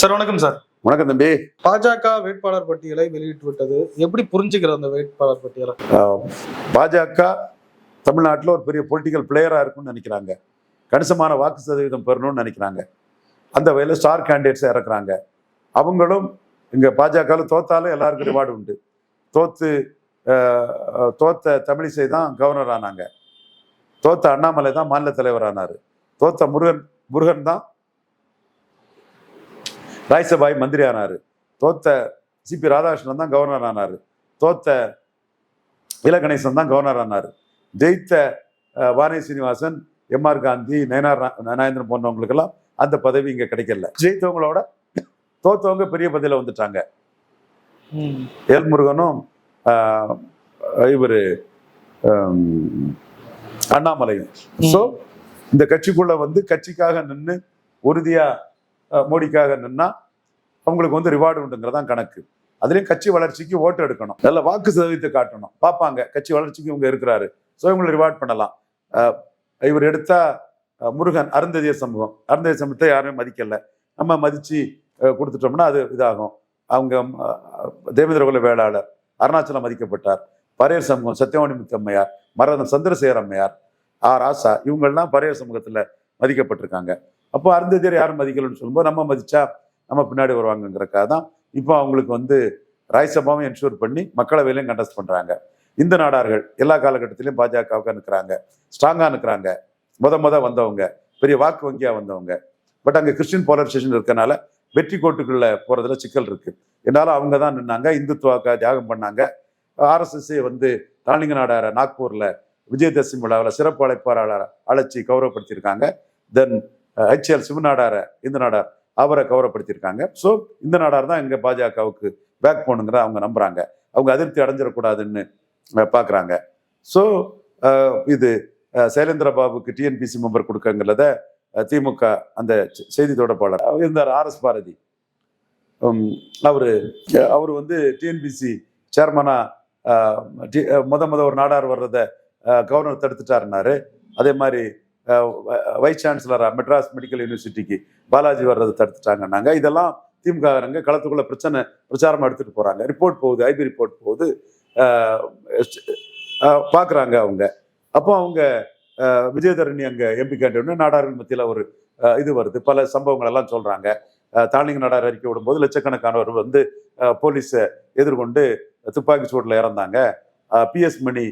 Sir வணக்கம் sir. வணக்கம் தம்பி. பாஜக வேட்பாளர் பட்டியலை வெளியிட்டு விட்டது எப்படி புரிஞ்சுக்கிற அந்த வேட்பாளர் பட்டியலை? பாஜக தமிழ்நாட்டில் ஒரு பெரிய பொலிட்டிக்கல் பிளேயராக இருக்கும்னு நினைக்கிறாங்க. கணிசமான வாக்கு சதவீதம் பெறணும்னு நினைக்கிறாங்க. அந்த வகையில் ஸ்டார் கேண்டிடேட்ஸை இறக்குறாங்க. அவங்களும் இங்கே பாஜகவில் தோத்தாலும் எல்லாருக்கும் ரிவார்டு உண்டு. தோத்து தோத்த தமிழிசை தான் கவர்னர் ஆனாங்க. தோத்த அண்ணாமலை தான் மாநில தலைவர் ஆனார். தோத்த முருகன் முருகன் தான் ராஜ்சபாய் மந்திரி ஆனார் தோத்த சிபி ராதாகிருஷ்ணன் தான் கவர்னர் ஆனார். தோத்த இல கணேசன் தான் கவர்னர் ஆனார். ஜெயித்த வானதி சீனிவாசன் எம்ஆர் காந்தி நயனார் நா- நாகேந்திரன் போன்றவங்களுக்கெல்லாம் அந்த பதவி இங்கே கிடைக்கல. ஜெயித்தவங்களோட தோத்தவங்க பெரிய பதவியில் வந்துட்டாங்க. எல் முருகனும் இவர் அண்ணாமலையும். ஸோ இந்த கட்சிக்குள்ள வந்து கட்சிக்காக நின்று உறுதியா அஹ், மோடிக்காக நின்னா அவங்களுக்கு வந்து ரிவார்டு உண்டுங்கிறதான் கணக்கு. அதுலேயும் கட்சி வளர்ச்சிக்கு ஓட்டு எடுக்கணும். நல்ல வாக்கு சதவீதத்தை காட்டணும். பார்ப்பாங்க. கட்சி வளர்ச்சிக்கு இவங்க இருக்கிறாரு. ஸோ இவங்களை ரிவார்ட் பண்ணலாம். இவர் எடுத்தா முருகன் அருந்ததிய சமூகம். அருந்ததிய சமூகத்தை யாருமே மதிக்கலை. நம்ம மதிச்சு கொடுத்துட்டோம்னா அது இதாகும். அவங்க அஹ், தேவேந்திர குல வேளாளர் அருணாச்சலம் மதிக்கப்பட்டார். பரையர் சமூகம் சத்தியவாணி முத்தம்மையார் மரதன் மரதம் சந்திரசேகர் அம்மையார் ஆர் ஆசா இவங்கெல்லாம் பரையர் சமூகத்தில் மதிக்கப்பட்டிருக்காங்க. அப்போ அருந்ததியர் யாரும் மதிக்கலன்னு சொல்லும்போது நம்ம மதிச்சா நம்ம பின்னாடி வருவாங்கங்கிறக்காக தான் இப்போ அவங்களுக்கு வந்து ராஜ்சபாவும் என்ஷூர் பண்ணி மக்களவையிலையும் கண்டஸ்ட் பண்ணுறாங்க இந்த நாடார்கள் எல்லா காலகட்டத்திலையும் பாஜகவுக்கு நிற்கிறாங்க ஸ்ட்ராங்காக நிற்கிறாங்க முத முத வந்தவங்க பெரிய வாக்கு வங்கியாக வந்தவங்க. பட் அங்கே கிறிஸ்டின் போலரைசேஷன் இருக்கனால வெற்றி கோட்டுக்குள்ள போகிறதுல சிக்கல் இருக்கு. என்னால் அவங்க தான் நின்னாங்க இந்துத்துவாக்கா தியாகம் பண்ணாங்க. ஆர்எஸ்எஸ் வந்து தாளிங்க நாடார நாக்பூரில் விஜயதசமி விழாவில் சிறப்பு அழைப்பாளர் அழைச்சி கௌரவப்படுத்தியிருக்காங்க. தென் ஹெச்எல் சிவநாடாரை இந்த நாடார் அவரை கௌரவப்படுத்தியிருக்காங்க. ஸோ இந்த நாடார் தான் இங்கே பாஜகவுக்கு பேக் போனுங்கிற அவங்க நம்புகிறாங்க அவங்க அதிருப்தி அடைஞ்சிடக்கூடாதுன்னு பார்க்குறாங்க. ஸோ இது சைலேந்திரபாபுக்கு டிஎன்பிசி மெம்பர் கொடுக்கங்கிறத திமுக அந்த செய்தி தொடர்பாளர் இருந்தார் ஆர்எஸ் பாரதி. அவர் அவர் வந்து டிஎன்பிசி சேர்மனா டி- முத முத ஒரு நாடார் வர்றத கவர்னர் தடுத்துட்டாருனாரு அதே மாதிரி வைஸ் சான்சலராக மெட்ராஸ் மெடிக்கல் யூனிவர்சிட்டிக்கு பாலாஜி வர்றதை தடுத்துட்டாங்கன்னாங்க. இதெல்லாம் திமுக களத்துக்குள்ள பிரச்சனை பிரச்சாரமாக எடுத்துகிட்டு போகிறாங்க ரிப்போர்ட் போகுது ஐபி ரிப்போர்ட் போகுது. பார்க்குறாங்க அவங்க. அப்போ அவங்க விஜயதரணி அங்கே எம்பி கேண்டோன்னு நாடார்கள் மத்தியில் ஒரு இது வருது. பல சம்பவங்கள் எல்லாம் சொல்கிறாங்க ஆஹ் தாளிங்க நாடார் அறிக்கை விடும்போது லட்சக்கணக்கானவர் வந்து போலீஸை எதிர்கொண்டு துப்பாக்கி சூட்டில் இறந்தாங்க. பிஎஸ் மணி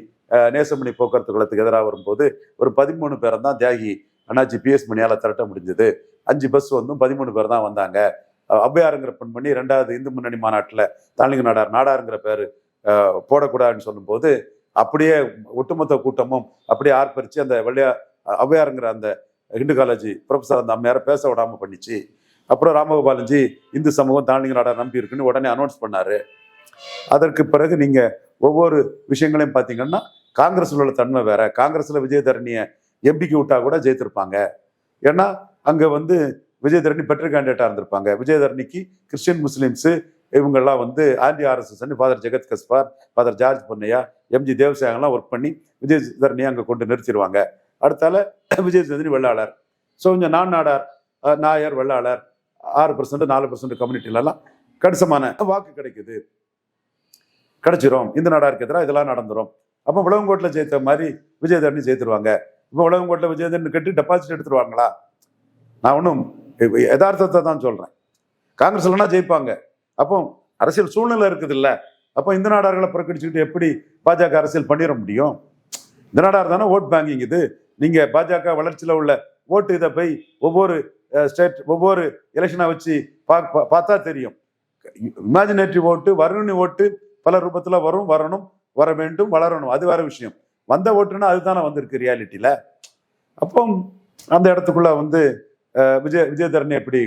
நேசமணி போக்குவரத்து கழகத்துக்கு எதிராக வரும்போது ஒரு பதிமூணு பேரை தான் தியாகி அண்ணாச்சி பிஎஸ் மணியால் திரட்ட முடிஞ்சது. அஞ்சு பஸ் வந்தும் பதிமூணு பேர் தான் வந்தாங்க. அஹ் ஔவையாருங்கிற பெண்மணி ரெண்டாவது இந்து முன்னணி மாநாட்டில் தாளிங்க நாடார் நாடாருங்கிற பேர் போடக்கூடாதுன்னு சொல்லும்போது அப்படியே ஒட்டுமொத்த கூட்டமும் அப்படியே ஆர்ப்பரித்து அந்த வெள்ளையா ஔவையாருங்கிற அந்த ஹிந்து காலேஜ் ப்ரொஃபஸர் அந்த அம்மையாரை பேச விடாமல் பண்ணிச்சு. அப்புறம் ராமகோபாலன்ஜி இந்து சமூகம் தாளிங்க நாடார் நம்பி இருக்குன்னு உடனே அனௌன்ஸ் பண்ணார். அதற்கு பிறகு நீங்கள் ஒவ்வொரு விஷயங்களையும் பார்த்தீங்கன்னா காங்கிரஸில் உள்ள தன்மை வேற காங்கிரஸில் விஜயதரணியை எம்பிக்கு விட்டா கூட ஜெயித்திருப்பாங்க. ஏன்னா அங்கே வந்து விஜயதரணி பெட்டர் கேண்டிடேட்டாக இருந்திருப்பாங்க. விஜயதரணிக்கு கிறிஸ்டியன் முஸ்லீம்ஸு இவங்கெல்லாம் வந்து anti RSS father Jegath Gaspar father George Ponnaiah MG தேவசாயங்கள்லாம் work பண்ணி விஜயதரணியை அங்கே கொண்டு நிறுத்திடுவாங்க அடுத்தால விஜயதரணி வெள்ளாளர். ஸோ கொஞ்சம் நான் நாடார் நாயர் வெள்ளாளர் ஆறு பர்சன்ட் நாலு பர்சன்ட் கம்யூனிட்டிலலாம் கணிசமான வாக்கு கிடைக்குது. கிடைச்சிரும். இந்த நாடாருக்கு எதிராக இதெல்லாம் நடந்துரும். அப்போ உலகங்கோட்டில் ஜெயித்த மாதிரி விஜயதரணி ஜெயித்துருவாங்க இப்போ உழவங்கோட்டில் விஜயதரணி கட்டி டெபாசிட் எடுத்துருவாங்களா? நான் ஒன்றும் யதார்த்தத்தை தான் சொல்கிறேன் காங்கிரஸ் இல்லைன்னா ஜெயிப்பாங்க. அப்போ அரசியல் சூழ்நிலை இருக்குது இல்லை அப்போ இந்த நாடார்களை புறக்கணிச்சுக்கிட்டு எப்படி பாஜக அரசியல் பண்ணிட முடியும்? இந்த நாடார் தானே ஓட் பேங்கிங் இது. நீங்கள் பாஜக வளர்ச்சியில் உள்ள ஓட்டு இதை போய் ஒவ்வொரு ஸ்டேட் ஒவ்வொரு எலெக்ஷனை வச்சு பா- பார்த்தா தெரியும். இமேஜினேட்டிவ் ஓட்டு வருணி ஓட்டு பல ரூபத்தில் வரும் வரணும். வர வேண்டும் வளரணும். அது வேற விஷயம். வந்த ஓட்டுனா அதுதானே வந்திருக்கு ரியாலிட்டியில அப்போ அந்த இடத்துக்குள்ள வந்து விஜய் விஜயதரணி எப்படி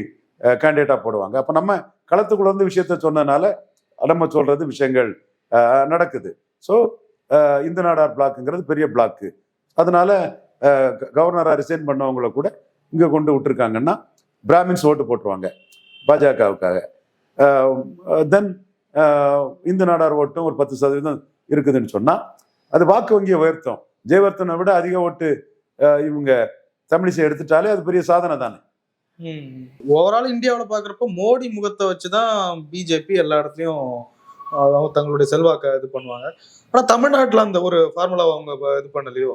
கேண்டிடேட்டா போடுவாங்க? அப்ப நம்ம களத்துக்குள்ள வந்து விஷயத்த சொன்னனால நம்ம சொல்றது விஷயங்கள் நடக்குது. ஸோ இந்த நாடார் பிளாக்குங்கிறது பெரிய பிளாக்கு. அதனால கவர்னராக க- ரிசைன் பண்ணவங்கள கூட இங்கே கொண்டு விட்டுருக்காங்கன்னா பிராமின்ஸ் ஓட்டு போட்டுருவாங்க பாஜகவுக்காக. தென் இந்து நாடார் ஓட்டும் ஒரு பத்து சதவீதம் இருக்குதுன்னு சொன்னா அது வாக்கு வங்கியை உயர்த்தும். ஜெயவர்த்தனை விட அதிக ஓட்டு இவங்க தமிழிசை எடுத்துட்டாலே அது பெரிய சாதனை தானே. ஓவரால் இந்தியாவுல பாக்குறப்ப மோடி முகத்தை வச்சுதான் பிஜேபி எல்லா இடத்துலயும் அவங்க தங்களுடைய செல்வாக்க இது பண்ணுவாங்க. ஆனா தமிழ்நாட்டுல அந்த ஒரு ஃபார்முலாவை அவங்க இது பண்ணலையோ?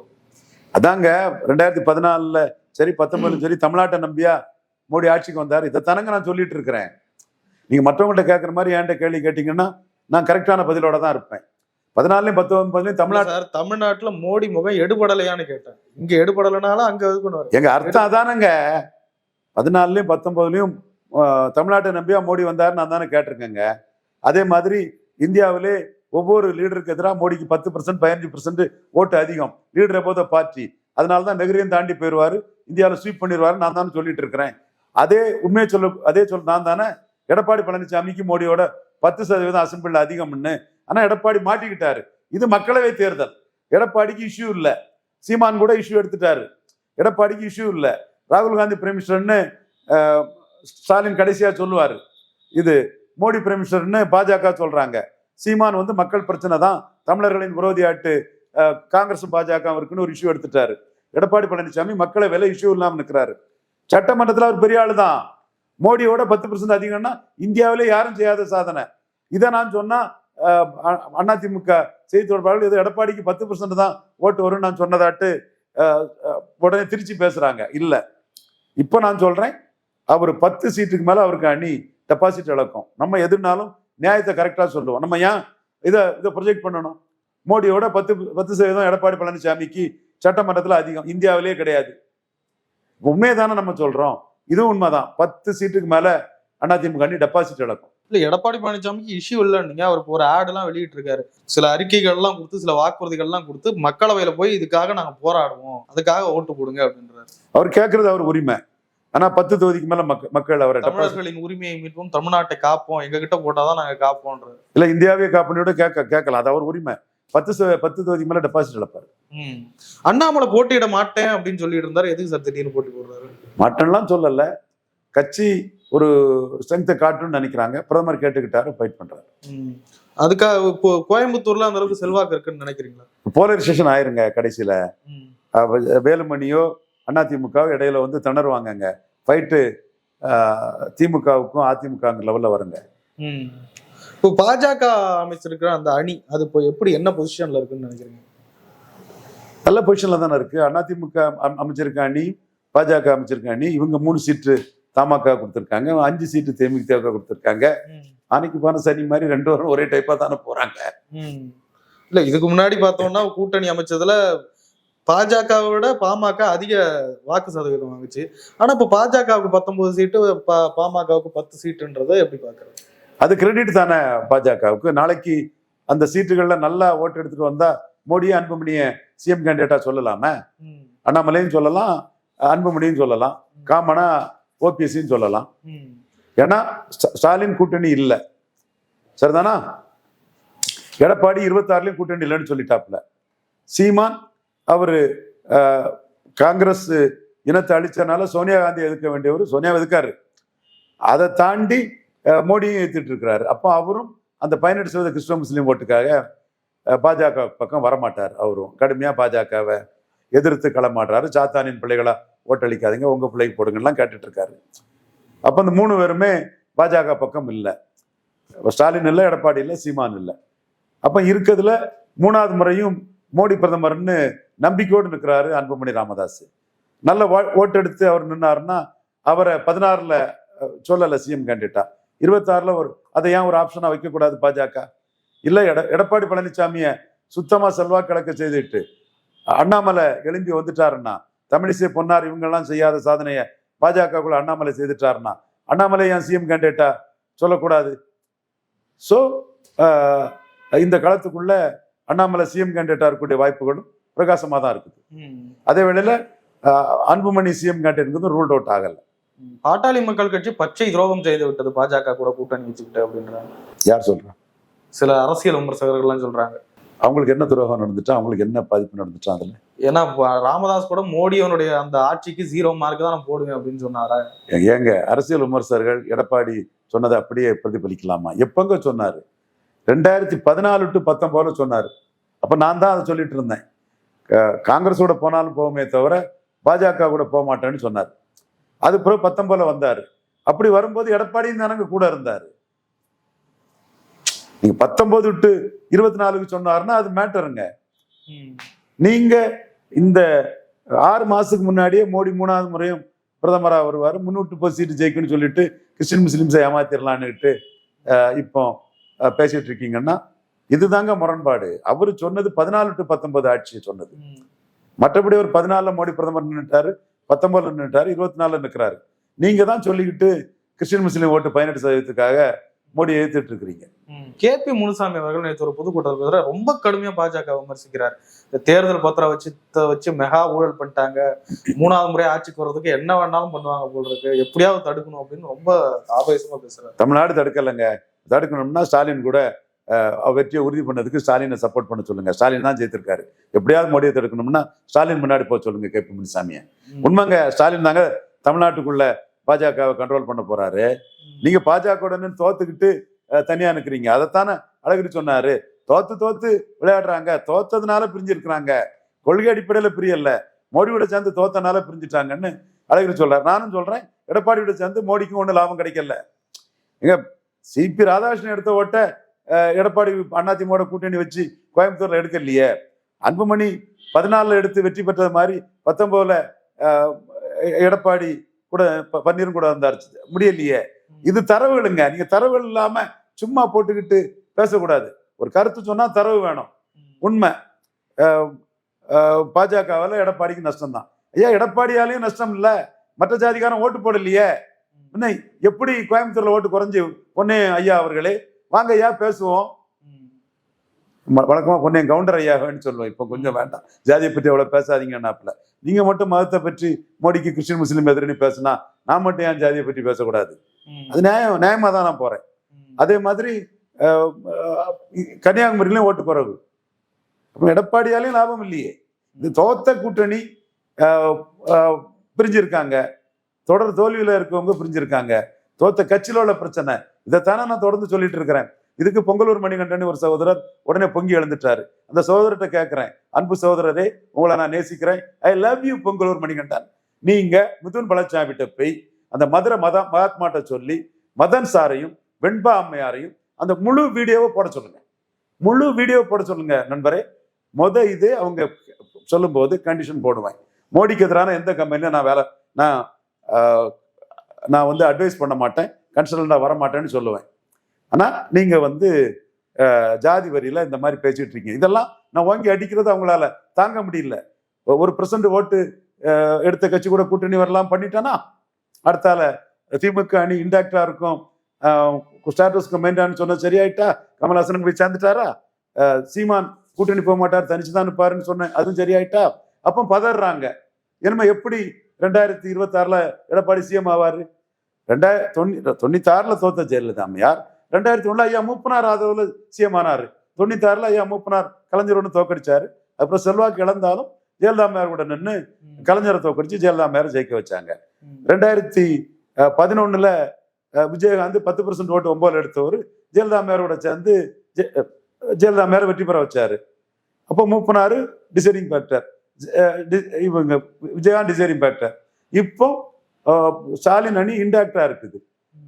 அதாங்க ரெண்டாயிரத்தி பதினாலுல சரி பத்தொன்பதுல சரி தமிழ்நாட்டை நம்பியா மோடி ஆட்சிக்கு வந்தார்? இதைத்தானங்க நான் சொல்லிட்டு இருக்கிறேன். நீங்க மற்றவங்கள்ட்ட கேட்குற மாதிரி என்கிட்ட கேள்வி கேட்டீங்கன்னா நான் கரெக்டான பதிலோட தான் இருப்பேன். பதினாலுலயும் பத்தொன்பதுலயும் தமிழ்நாட்டு சார் தமிழ்நாட்டுல மோடி முகம் எடுபடலையான்னு கேட்டேன். இங்க எடுபடலைனாலும் அங்க இது பண்ணுவாரு. எங்க அர்த்தம் அதானங்க. பதினாலுலயும் பத்தொன்பதுலயும் தமிழ்நாட்டை நம்பியா மோடி வந்தாருன்னு நான் தானே கேட்டிருக்கேங்க. அதே மாதிரி இந்தியாவிலே ஒவ்வொரு லீடருக்கு எதிராக மோடிக்கு பத்து பர்சன்ட் பதினஞ்சு பர்சன்ட் ஓட்டு அதிகம். லீடர் போத பார்ட்டி. அதனால தான் நெகரையும் தாண்டி போயிடுவாரு இந்தியாவில் ஸ்வீப் பண்ணிடுவாரு நான் தானே சொல்லிட்டு இருக்கிறேன். அதே உண்மையை சொல்ல அதே சொல் நான் தானே எடப்பாடி பழனிசாமிக்கு மோடியோட பத்து சதவீதம் அசம்பிள் அதிகம்னு ஆனா எடப்பாடி மாட்டிக்கிட்டாரு. இது மக்களவை தேர்தல். எடப்பாடிக்கு இஷ்யூ இல்ல. சீமான் கூட இஷ்யூ எடுத்துட்டாரு. எடப்பாடிக்கு இஷ்யூ இல்ல. ராகுல் காந்தி பிரைம் மினிஸ்டர்னு ஸ்டாலின் கடைசியா சொல்லுவாரு. இது மோடி பிரைம் மினிஸ்டர்னு பாஜக சொல்றாங்க. சீமான் வந்து மக்கள் பிரச்சனை தான். தமிழர்களின் விரோதியாட்டு காங்கிரஸும் பாஜக இருக்குன்னு ஒரு இஷ்யூ எடுத்துட்டாரு. எடப்பாடி பழனிசாமி மக்களை விலை இஷ்யூ இல்லாம நிற்கிறாரு சட்டமன்றத்தில் அவர் பெரிய ஆளு தான் மோடியோட பத்து பர்சன்ட் அதிகம்னா இந்தியாவிலே யாரும் செய்யாத சாதனை. இதை நான் சொன்னா அதிமுக செய்தி தொடர்பாளர்கள் ஏதோ எடப்பாடிக்கு பத்து பர்சன்ட் தான் ஓட்டு வரும் நான் சொன்னதாட்டு உடனே திருச்சி பேசுறாங்க. இல்லை. இப்போ நான் சொல்றேன் அவர் பத்து சீட்டுக்கு மேலே அவருக்கு அணி டெபாசிட் இழக்கும். நம்ம எதுனாலும் நியாயத்தை கரெக்டாக சொல்லுவோம். நம்ம ஏன் இதை இதை ப்ரொஜெக்ட் பண்ணணும்? மோடியோட பத்து பத்து சதவீதம் எடப்பாடி பழனிசாமிக்கு சட்டமன்றத்தில் அதிகம். இந்தியாவிலேயே கிடையாது. உண்மையை தானே நம்ம சொல்றோம். இதுவும் உண்மைதான். பத்து சீட்டுக்கு மேல அதிமுக அணி டெபாசிட் இழக்கும். இல்ல எடப்பாடி பழனிசாமிக்கு இஷ்யூ இல்லைன்னீங்க. அவருக்கு ஒரு ஆட் எல்லாம் வெளியிட்டு இருக்காரு சில அறிக்கைகள் எல்லாம் கொடுத்து சில வாக்குறுதிகள் எல்லாம் கொடுத்து மக்களவையில போய் இதுக்காக நாங்க போராடுவோம். அதுக்காக ஓட்டு போடுங்க அப்படின்றாரு. அவர் கேட்கறது அவர் உரிமை. ஆனா பத்து தொகுதிக்கு மேல மக்க- மக்கள் அவரை தமிழர்களின் உரிமையை மீட்போம் தமிழ்நாட்டை காப்போம் எங்க கிட்ட போட்டாதான் நாங்க காப்போம்ன்றாரு. இல்ல இந்தியாவே காப்பனியோட கேட்க கேட்கலாம் அது அவர் உரிமை. பத்து பத்து தொகுதிக்கு மேல டெபாசிட் இழப்பாரு. அண்ணாமலை போட்டியிட மாட்டேன் அப்படின்னு சொல்லிட்டு இருந்தாரு. எதுக்கு சார் திடீர்னு போட்டி போடுறாரு? மட்டன்லாம் சொல்லல. கட்சி ஒரு ஸ்ட்ரென்த்தை காட்டுன்னு நினைக்கிறாங்க. பிரதமர் கேட்டுக்கிட்டாரு ஃபைட் பண்றாரு. ம். அதுக்காக இப்போ கோயம்புத்தூர்ல அந்த அளவுக்கு செல்வாக்கு இருக்குன்னு நினைக்கிறீங்களா? போலரைசேஷன் ஆயிருங்க கடைசியில. வேலுமணியோ அதிமுகவோ இடையில வந்து திணறுவாங்கங்க ஃபைட்டு திமுகவுக்கும் அதிமுக லெவல்ல வருங்க. இப்போ பாஜக அமைச்சிருக்கிற அந்த அணி அது இப்போ எப்படி என்ன பொசிஷன்ல இருக்குன்னு நினைக்கிறீங்க? நல்ல பொசிஷன்ல தானே இருக்கு. அதிமுக அம்- அமைச்சிருக்க அணி பாஜக அமைச்சிருக்க அணி இவங்க மூணு சீட்டு தமாக கொடுத்துருக்காங்க அஞ்சு சீட்டு தேமுதிக கொடுத்துருக்காங்க. ம். அன்னைக்கு போன சனி மாதிரி ரெண்டு பேரும் ஒரே டைப்பா தானே போறாங்க. ம். இல்ல இதுக்கு முன்னாடி பார்த்தோம்னா கூட்டணி அமைச்சதுல பாஜகவை விட பாமக அதிக வாக்கு சதவீதம் வாங்குச்சு. ஆனா இப்ப பாஜகவுக்கு பத்தொன்பது சீட்டு பா- பாமகவுக்கு பத்து சீட்டுன்றதை எப்படி பாக்குறது அது கிரெடிட் தானே பாஜகவுக்கு. நாளைக்கு அந்த சீட்டுகள்ல நல்லா ஓட்டு எடுத்துட்டு வந்தா மோடியே அன்புமணிய சிஎம் கேண்டிடேட்டா சொல்லலாமே. அண்ணாமலையும் சொல்லலாம் அன்புமணியும் சொல்லலாம். காமனா ஓபிஎஸ்சியும் சொல்லலாம். ஏன்னா ஸ்ட- ஸ்டாலின் கூட்டணி இல்லை. சரிதானா? எடப்பாடி இருபத்தாறுலயும் கூட்டணி இல்லைன்னு சொல்லிட்டாப்ல சீமான் அவரு காங்கிரஸ் இனத்தை அழிச்சனால சோனியா காந்தி எதிர்க்க வேண்டியவர் சோனியா எதுக்காரு அதை தாண்டி மோடியும் எதிர்த்துட்டு இருக்கிறாரு. அப்போ அவரும் அந்த பதினெட்டு சதவீத கிறிஸ்தவ முஸ்லீம் ஓட்டுக்காக பாஜக பக்கம் வரமாட்டார். அவரும் கடுமையா பாஜகவை எதிர்த்து களமாடுறாரு. சாத்தானின் பிள்ளைகளா ஓட்டளிக்காதீங்க உங்க பிள்ளைக்கு போடுங்கலாம் கேட்டுட்டு இருக்காரு அப்போ அந்த மூணு பேருமே பாஜக பக்கம் இல்லை. ஸ்டாலின் இல்லை எடப்பாடி இல்லை சீமான் இல்லை. அப்போ இருக்கிறதுல மூணாவது முறையும் மோடி பிரதமர்னு நம்பிக்கையோடு நிற்கிறாரு அன்புமணி ராமதாஸ் நல்ல வா- ஓட்டு எடுத்து அவர் நின்னாருன்னா அவரை பதினாறுல சொல்லலை சொல்லல சிஎம் கேண்டிடேட்டா இருபத்தாறுல ஒரு அதை ஏன் ஒரு ஆப்ஷனாக வைக்கக்கூடாது பாஜக? இல்லை எட எடப்பாடி பழனிசாமியை சுத்தமாக செல்வாக்கிழக்க செய்துட்டு அண்ணாமலை எழும்பி வந்துட்டாருன்னா தமிழிசை பொன்னார் இவங்கெல்லாம் செய்யாத சாதனையை பாஜகக்குள்ள அண்ணாமலை செய்துட்டாருன்னா அண்ணாமலை ஏன் சிஎம் கேண்டிடேட்டா சொல்லக்கூடாது? ஸோ இந்த களத்துக்குள்ள அண்ணாமலை சிஎம் கேண்டிடேட்டா இருக்கக்கூடிய வாய்ப்புகளும் பிரகாசமாக தான் இருக்குது. அதே வேளையில Anbumani CM candidate ruled out ஆகல. பாட்டாளி மக்கள் கட்சி பச்சை துரோகம் செய்து விட்டது பாஜக கூட கூட்டணி வச்சுக்கிட்டு அப்படின்றாங்க. யார் சொல்றா? சில அரசியல் விமர்சகர்கள்லாம் சொல்றாங்க. அவங்களுக்கு என்ன துரோகம் நடந்துட்டா அவங்களுக்கு என்ன பாதிப்பு நடந்துட்டா அதுல? ஏன்னா ராமதாஸ் கூட மோடியோனுடைய அந்த ஆட்சிக்கு ஜீரோ மார்க் தான் நான் போடுவேன் அப்படின்னு சொன்னாரா? ஏங்க அரசியல் விமர்சகர்கள் எடப்பாடி சொன்னதை அப்படியே பிரதிபலிக்கலாமா? எப்பங்க சொன்னாரு? ரெண்டாயிரத்தி பதினாலு டு பத்தொன்பதுல சொன்னாரு. அப்ப நான் தான் அதை சொல்லிட்டு இருந்தேன். க- காங்கிரஸோட போனாலும் போவோமே தவிர பாஜக கூட போக மாட்டேன்னு சொன்னார். அது பிறகு பத்தொன்பதுல வந்தாரு. அப்படி வரும்போது எடப்பாடியும் தானங்க கூட இருந்தாரு. நீங்க பத்தொன்பது டு இருபத்தி நாலுக்கு சொன்னாருன்னா அது மேட்டருங்க. நீங்க இந்த ஆறு மாசத்துக்கு முன்னாடியே மோடி மூணாவது முறையும் பிரதமரா வருவார். முன்னூற்றி முப்பது சீட்டு ஜெயிக்கும்னு சொல்லிட்டு கிறிஸ்டின் முஸ்லிம்ஸை ஏமாத்திரலான்னுட்டு இப்போ பேசிட்டு இருக்கீங்கன்னா இதுதாங்க முரண்பாடு. அவர் சொன்னது பதினாலு டு பத்தொன்பது ஆட்சியை சொன்னது. மற்றபடி ஒரு பதினாலுல மோடி பிரதமர் நின்றுட்டாரு பத்தொன்பதுல நின்றுட்டாரு இருபத்தி நாலுல நிற்கிறாரு நீங்க தான் சொல்லிக்கிட்டு கிறிஸ்டின் முஸ்லீம் ஓட்டு பதினெட்டு சதவீதத்துக்காக மோடி எதிர்த்துட்டு இருக்கிறீங்க. கே பி முனுசாமி அவர்கள் நேற்று ஒரு பொதுக்கூட்டத்தில் ரொம்ப கடுமையா பாஜக விமர்சிக்கிறார். இந்த தேர்தல் பத்திரம் வச்சு வச்சு மெகா ஊழல் பண்ணிட்டாங்க. மூணாவது முறை ஆட்சிக்கு வர்றதுக்கு என்ன வேணாலும் பண்ணுவாங்க போல இருக்கு. எப்படியாவது தடுக்கணும் அப்படின்னு ரொம்ப ஆவேசமா பேசுறாரு. தமிழ்நாடு தடுக்கலைங்க. தடுக்கணும்னா ஸ்டாலின் கூட வெற்றியை உறுதி பண்ணதுக்கு ஸ்டாலினை சப்போர்ட் பண்ண சொல்லுங்க. ஸ்டாலின் தான் ஜெயித்திருக்காரு. எப்படியாவது மோடியை தடுக்கணும்னா ஸ்டாலின் முன்னாடி போக சொல்லுங்க கே பி முனுசாமியை. உண்மைங்க ஸ்டாலின் தாங்க தமிழ்நாட்டுக்குள்ள பாஜகவை கண்ட்ரோல் பண்ண போறாரு. நீங்க பாஜக தோத்துக்கிட்டு அஹ், தனியா நிற்கிறீங்க அதைத்தானே அழகிரி சொன்னாரு. தோத்து தோத்து விளையாடுறாங்க. தோத்ததுனால பிரிஞ்சிருக்கிறாங்க. கொள்கை அடிப்படையில பிரியல. மோடியோட சேர்ந்து தோத்தனால பிரிஞ்சுட்டாங்கன்னு அழகிரி சொல்றாரு. நானும் சொல்றேன். எடப்பாடியோட சேர்ந்து மோடிக்கும் ஒன்றும் லாபம் கிடைக்கல. எங்க சிபி ராதாகிருஷ்ணன் எடுத்த ஓட்ட எடப்பாடி அதிமுக கூட்டணி வச்சு கோயம்புத்தூர்ல எடுக்கலையே. அன்புமணி பதினாலில் எடுத்து வெற்றி பெற்றது மாதிரி பத்தொன்பதுல எடப்பாடி கூட ப- பன்னீரும் கூட வந்தாரு. முடியலையே. இது தரவுகளுங்க. நீங்க தரவுகள் இல்லாம சும்மா போட்டுக்கிட்டு பேசக்கூடாது. ஒரு கருத்து சொன்னா தரவு வேணும். உண்மை. பாஜகவால எடப்பாடிக்கு நஷ்டம் தான் ஐயா எடப்பாடியாலையும் நஷ்டம் இல்ல. மற்ற ஜாதிக்காரன் ஓட்டு போடலையே. என்ன எப்படி கோயம்புத்தூர்ல ஓட்டு குறைஞ்சு பொன்னே ஐயா அவர்களே? வாங்க ஐயா பேசுவோம். வழக்கமா பொன்னே கவுண்டர் ஐயாவேன்னு சொல்லுவேன் இப்போ கொஞ்சம் வேண்டாம். ஜாதியை பற்றி அவ்வளவு பேசாதீங்கன்னாப்புல. நீங்க மட்டும் மதத்தை பற்றி மோடிக்கு கிறிஸ்டின் முஸ்லீம் எதிரின்னு பேசுனா நான் மட்டும் ஏன் ஜாதியை பற்றி பேசக்கூடாது. அது நியாயம் நியாயமா தான் நான் போறேன். அதே மாதிரி கன்னியாகுமரியிலும் ஓட்டு குறைவு. அப்ப எடப்பாடியாலையும் லாபம் இல்லையே. இது தோத்த கூட்டணி பிரிஞ்சிருக்காங்க. தொடர் தோல்வியில இருக்கவங்க பிரிஞ்சிருக்காங்க. தோத்த கட்சியில உள்ள பிரச்சனை. இதைத்தானே நான் தொடர்ந்து சொல்லிட்டு இருக்கிறேன். இதுக்கு பொங்கலூர் மணிகண்டன் ஒரு சகோதரர் உடனே பொங்கி எழுந்துட்டாரு. அந்த சகோதரர்கிட்ட கேட்கிறேன் அன்பு சகோதரரே உங்களை நான் நேசிக்கிறேன். I love you Pongalur Manikandan. நீங்க மிதுன் பழச்சாமிட்ட போய் அந்த மதுரை மத மகாத்மாட்ட சொல்லி மதன் சாரையும் வெண்பா அம்மையாரையும் அந்த முழு வீடியோவை போட சொல்லுங்க. முழு வீடியோ போட சொல்லுங்க நண்பரே. முத இது அவங்க சொல்லும்போது கண்டிஷன் போடுவேன் மோடிக்கு எதிரான எந்த கம்பெனியும் நான் வேலை நான் நான் வந்து அட்வைஸ் பண்ண மாட்டேன் கன்சல்டண்டாக வர மாட்டேன்னு சொல்லுவேன். ஆனால் நீங்கள் வந்து ஜாதி வரியில் இந்த மாதிரி பேசிட்டு இருக்கீங்க. இதெல்லாம் நான் வாங்கி அடிக்கிறது அவங்களால. தாங்க முடியல. ஒரு பிரசன்ட் ஓட்டு எடுத்த கட்சி கூட கூட்டணி வரலாம் பண்ணிட்டானா? அடுத்தால திமுக அணி இன்டாக்டா இருக்கும். ஸ்டாட்டஸ்க்கு மெயின்டான்னு சொன்ன சரியாயிட்டா? கமல்ஹாசனுக்கு போய் சேர்ந்துட்டாரா? சீமான் கூட்டணி போக மாட்டார் தனிச்சு தான் இருப்பாருன்னு சொன்னேன். அதுவும் சரியாயிட்டா? அப்போ பதறாங்க. என்னமா எப்படி ரெண்டாயிரத்தி இருபத்தாறுல எடப்பாடி சிஎம் ஆவாரு? ரெண்டாயிரத்தி தொண்ணூ தொண்ணூத்தாறுல தோத்த ஜெயலலிதா அம்மையார் ரெண்டாயிரத்தி ஒண்ணுல ஐயா மூப்பனார் ஆதரவுல சிஎம் ஆனாரு. தொண்ணூத்தாறுல ஐயா மூப்பனார் கலைஞர் ஒன்று தோக்கடிச்சாரு அப்புறம் செல்வாக்கு இழந்தாலும் ஜெயலலிதா அம்மையார் கூட நின்று. கலைஞரை தோக்கடிச்சு ஜெயலலிதா அம்மையாரை ஜெயிக்க வச்சாங்க. ரெண்டாயிரத்தி பதினொன்னுல விஜயகாந்த் பத்து பர்சன்ட் ஓட்டு ஒன்பதுல எடுத்தவர் ஜெயலலிதா மேரோட சேர்ந்து ஜெ- ஜெயலலிதா அம்மையாரை வெற்றி பெற வச்சாரு. அப்போ மூப்பனாரு டிசைடிங் ஃபேக்டர் இவங்க விஜயகாந்த் டிசைடிங் ஃபேக்டர் இப்போ ஸ்டாலின் அணி இன்டாக்டா இருக்குது.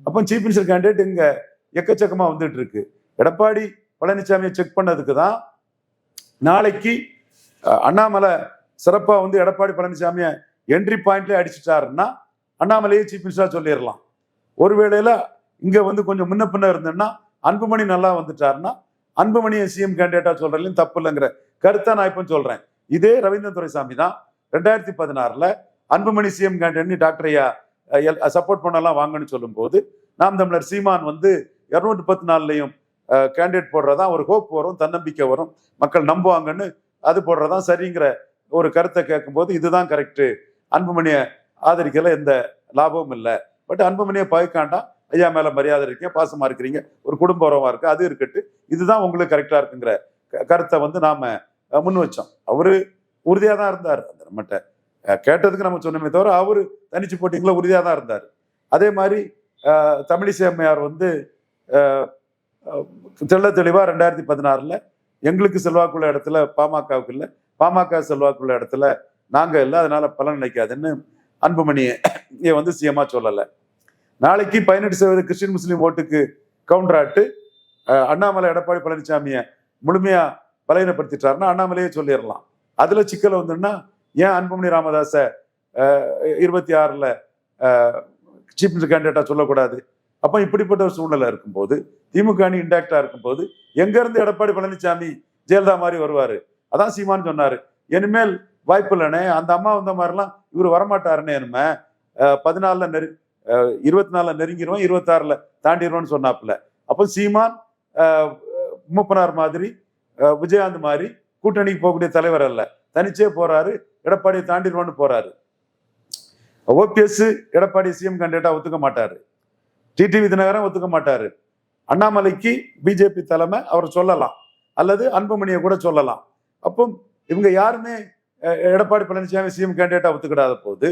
அப்போ சீஃப் மினிஸ்டர் கேண்டிடேட் இங்க எக்கச்சக்கமா வந்துட்டு இருக்கு. எடப்பாடி பழனிசாமியை செக் பண்ணதுக்கு தான் நாளைக்கு அண்ணாமலை சிறப்பாக வந்து எடப்பாடி பழனிசாமியை என்ட்ரி பாயிண்ட்லேயே அடிச்சுட்டாருன்னா அண்ணாமலையே சீஃப் மினிஸ்டராக சொல்லிடலாம். ஒருவேளையில் இங்கே வந்து கொஞ்சம் முன்ன பின்ன இருந்தேன்னா அன்புமணி நல்லா வந்துட்டாருன்னா அன்புமணியை சிஎம் கேண்டிடேட்டாக சொல்றதுலையும் தப்பு இல்லைங்கிற கருத்தை நான் இப்போ சொல்கிறேன் இதே ரவீந்திரன் துரைசாமி தான் ரெண்டாயிரத்தி பதினாறில் அன்புமணி சிஎம் கேண்டிடேட்னு டாக்டர் ஐயா சப்போர்ட் பண்ணலாம் வாங்கன்னு சொல்லும்போது நாம் தமிழர் சீமான் வந்து இரநூத்தி பத்து நாலுலையும் கேண்டிடேட் போடுறதா ஒரு ஹோப் வரும் தன்னம்பிக்கை வரும் மக்கள் நம்புவாங்கன்னு அது போடுறதான் சரிங்கிற ஒரு கருத்தை கேட்கும்போது இதுதான் கரெக்டு அன்புமணியை ஆதரிக்கல எந்த லாபமும் இல்லை. பட் அன்புமணியை பகைக்காண்டா ஐயா மேல மரியாதை இருக்கீங்க பாசமா இருக்கிறீங்க ஒரு குடும்ப உறவா இருக்கு அது இருக்கட்டு இதுதான் உங்களுக்கு கரெக்டா இருக்குங்கிற க- கருத்தை வந்து நாம முன் வச்சோம். அவரு உறுதியா தான் இருந்தார். அந்த நம்மகிட்ட கேட்டதுக்கு நம்ம சொன்னோமே தவிர அவரு தனிச்சு போட்டிங்களா உறுதியா தான் இருந்தார். அதே மாதிரி தமிழிசை அம்மையார் வந்து தெள்ள தெளிவா ரெண்டாயிரத்தி பதினாறுல எங்களுக்கு செல்வாக்குள்ள இடத்துல பாமகவுக்கு இல்லை பாமக செல்வாக்குள்ள இடத்துல நாங்கள் இல்லை அதனால பலன் நினைக்காதுன்னு அன்புமணியை வந்து சிஎம்மா சொல்லலை. நாளைக்கு பதினெட்டு சதவீத கிறிஸ்டின் முஸ்லீம் ஓட்டுக்கு கவுண்டராட்டு அண்ணாமலை எடப்பாடி பழனிசாமியை முழுமையா பலகீனப்படுத்திட்டாருன்னா அண்ணாமலையே சொல்லிடலாம். அதுல சிக்கல் வந்துன்னா ஏன் அன்புமணி ராமதாசை இருபத்தி ஆறுல சீஃப் மினிஸ்டர் கேண்டிடேட்டா சொல்லக்கூடாது? அப்போ இப்படிப்பட்ட ஒரு சூழ்நிலை இருக்கும்போது திமுக அணி இன்டாக்டா இருக்கும்போது எங்கேருந்து எடப்பாடி பழனிசாமி ஜெயலலிதா மாதிரி வருவார்? அதான் சீமான் சொன்னார். இனிமேல் வாய்ப்பு இல்லைனே அந்த அம்மா வந்த மாதிரிலாம் இவர் வரமாட்டாருன்னு இனிமே அஹ், நெரு இருபத்தி நாலில் நெருங்கிடுவோம் இருபத்தாறில் தாண்டிடுவோம்னு சொன்னாப்புல. அப்போ சீமான் மூப்பனார் மாதிரி அஹ், விஜயகாந்த் மாதிரி கூட்டணிக்கு போகக்கூடிய தலைவர் அல்ல. தனிச்சே போறாரு எடப்பாடியை தாண்டிடுவோன்னு போறாரு. ஓபிஎஸ் எடப்பாடி சிஎம் கேண்டிடேட்டா ஒத்துக்க மாட்டாரு. டிடிவி தினகரன் ஒத்துக்க மாட்டாரு. அண்ணாமலைக்கு பிஜேபி தலைமை அவர் சொல்லலாம். அல்லது அன்புமணியை கூட சொல்லலாம். அப்போ இவங்க யாருமே எடப்பாடி பழனிசாமி சிஎம் கேண்டிடேட்டா ஒத்துக்கிடாத போது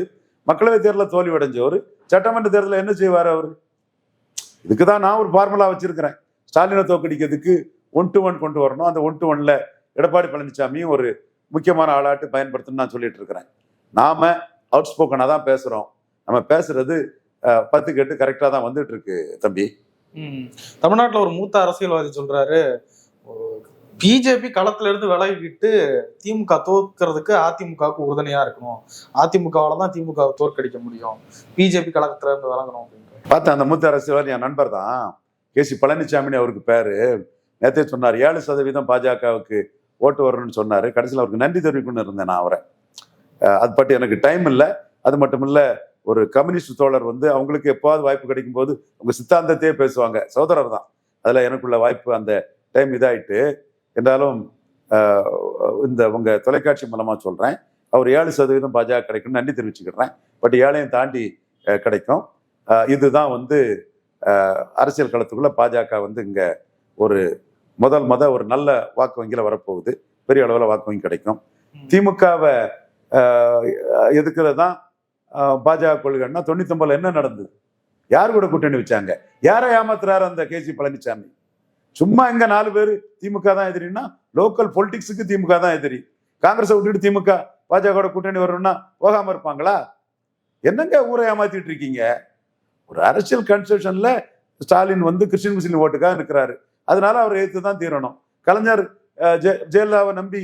மக்களவைத் தேர்தலில் தோல்வி அடைஞ்சவர் சட்டமன்ற தேர்தலில் என்ன செய்வார் அவர்? இதுக்கு தான் நான் ஒரு ஃபார்முலா வச்சிருக்கிறேன். ஸ்டாலினை தோக்கடிக்கிறதுக்கு ஒன் டு ஒன் கொண்டு வரணும். அந்த ஒன் டு ஒன்ல எடப்பாடி பழனிசாமியும் ஒரு முக்கியமான ஆளாட்டு பயன்படுத்தணும்னு நான் சொல்லிட்டு இருக்கிறேன். நாம அவுட் ஸ்போக்கனாக தான் பேசுறோம். நம்ம பேசுறது பத்து கேட்டு கரெக்டாக தான் வந்துட்டு இருக்கு தம்பி. தமிழ்நாட்டில் தமிழ்நாட்டுல ஒரு மூத்த அரசியல்வாதி சொல்றாரு. பிஜேபி களத்துல இருந்து விலகிக்கிட்டு திமுக தோற்கிறதுக்கு அதிமுகவுக்கு உறுதுணையா இருக்கணும். அதிமுகவால தான் திமுக தோற்கடிக்க முடியும். பிஜேபி களத்துல இருந்து விலகணும் அப்படின்ட்டு. பார்த்தேன் அந்த மூத்த அரசியல்வாதி என் நண்பர் தான். கேசி பழனிசாமின்னு அவருக்கு பேரு. நேத்தே சொன்னார் ஏழு சதவீதம் பாஜகவுக்கு ஓட்டு வரணும்னு சொன்னார். கடைசியில் அவருக்கு நன்றி தெரிவிக்கணும்னு இருந்தேன் நான் அவரை. அது பற்றி எனக்கு டைம் இல்லை. அது மட்டும் இல்லை ஒரு கம்யூனிஸ்ட் தோழர் வந்து அவங்களுக்கு எப்போவாது வாய்ப்பு கிடைக்கும் போது உங்கள் சித்தாந்தத்தையே பேசுவாங்க. சகோதரர் தான். அதில் எனக்குள்ள வாய்ப்பு அந்த டைம் இதாயிட்டு என்றாலும் இந்த உங்க தொலைக்காட்சி மூலமா சொல்றேன். அவர் ஏழு சதவீதம் பாஜக கிடைக்கும் நன்றி தெரிவிச்சுக்கிறேன். பட் ஏழையும் தாண்டி கிடைக்கும். இதுதான் வந்து அரசியல் களத்துக்குள்ள பாஜக வந்து இங்க ஒரு முதல் முத ஒரு நல்ல வாக்கு வங்கியில வரப்போகுது. பெரிய அளவில் வாக்கு வங்கி கிடைக்கும். திமுகவை எதுக்குறது தான் பாஜக கொள்கைன்னா தொண்ணூத்தொம்பதுல என்ன நடந்தது? யார் கூட கூட்டணி வச்சாங்க? யாரை ஏமாத்துறாரு அந்த கேசி பழனிசாமி சும்மா எங்க நாலு பேர் திமுக தான் எதிரின்னா லோக்கல் பொலிட்டிக்ஸுக்கு திமுக தான் எதிரி. காங்கிரஸை விட்டுட்டு திமுக பாஜகோட கூட்டணி வரணும்னா போகாம இருப்பாங்களா? என்னங்க ஊரை ஏமாத்திட்டு இருக்கீங்க? ஒரு அரசியல் கன்செஷன்ல ஸ்டாலின் வந்து கிறிஸ்டின் முஸ்லீம் ஓட்டுக்காக இருக்கிறாரு. அதனால அவர் எதிர்த்து தான் தீரணும். கலைஞர் ஜெயலலிதாவை நம்பி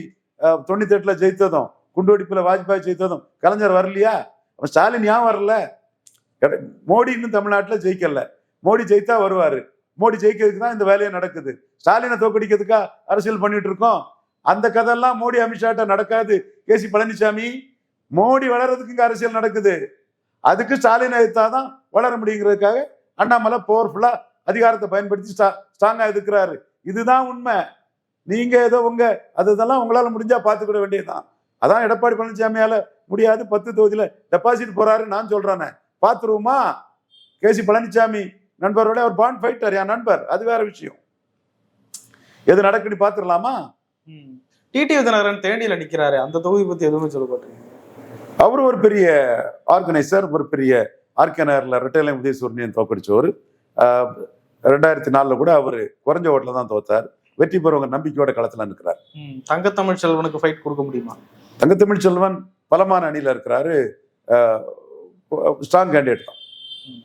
தொண்ணூத்தி எட்டுல ஜெயித்ததும் குண்டுவெடிப்புல வாஜ்பாய் ஜெயித்ததும் கலைஞர் வரலையா? அப்ப ஸ்டாலின் ஏன் வரல? மோடி இன்னும் தமிழ்நாட்டில் ஜெயிக்கல. மோடி ஜெயித்தா வருவாரு. மோடி ஜெயிக்கிறதுக்கு தான் இந்த வேலையை நடக்குது. ஸ்டாலினை தோக்கடிக்கிறதுக்கா அரசியல் பண்ணிட்டு இருக்கோம். அந்த கதையெல்லாம் மோடி அமித்ஷாட்ட நடக்காது. கேசி பழனிசாமி மோடி வளர்றதுக்கு இங்க அரசியல் நடக்குது. அதுக்கு ஸ்டாலினை எதிர்த்தாதான் வளர முடியுங்கிறதுக்காக அண்ணாமலை பவர்ஃபுல்லா அதிகாரத்தை பயன்படுத்தி ஸ்டா- ஸ்ட்ராங்கா எதிர்க்கிறாரு. இதுதான் உண்மை. நீங்க ஏதோ உங்க அது இதெல்லாம் உங்களால முடிஞ்சா பாத்துக்கிட வேண்டியதுதான். அதான் எடப்பாடி பழனிசாமியால முடியாது. பத்து தொகுதியில டெபாசிட் போகிறாரு நான் சொல்றேனே. பாத்துருவோமா கேசி பழனிசாமி நண்பரோட அவர் பாண்ட் ஃபைட்டர் என் நண்பர்? அது வேற விஷயம். எது நடக்குன்னு பாத்துடலாமா டிடி தினகரன் தேனியில நிக்கிறாரு அந்த தொகுதி பத்தி எதுவுமே சொல்லப்பட்டிருக்கு. அவர் ஒரு பெரிய ஆர்கனைசர் ஒரு பெரிய ஆர்கனையர்ல ரெட்டைலை உதயசூரியன் தோக்கடிச்சவர் ரெண்டாயிரத்தி நாலுல கூட அவர் குறைஞ்ச ஓட்டில் தான் தோத்தார். வெற்றி பெறுவங்க நம்பிக்கையோட களத்துல ம். தங்கத்தமிழ் செல்வனுக்கு ஃபைட் கொடுக்க முடியுமா? தங்கத்தமிழ் செல்வன் பலமான அணியில இருக்கிறாரு. ஸ்ட்ராங் கேண்டிடேட் தான்.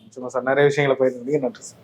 சும்மா சார் நிறைய விஷயங்களை போயிருந்தீங்க. நன்றி சார்.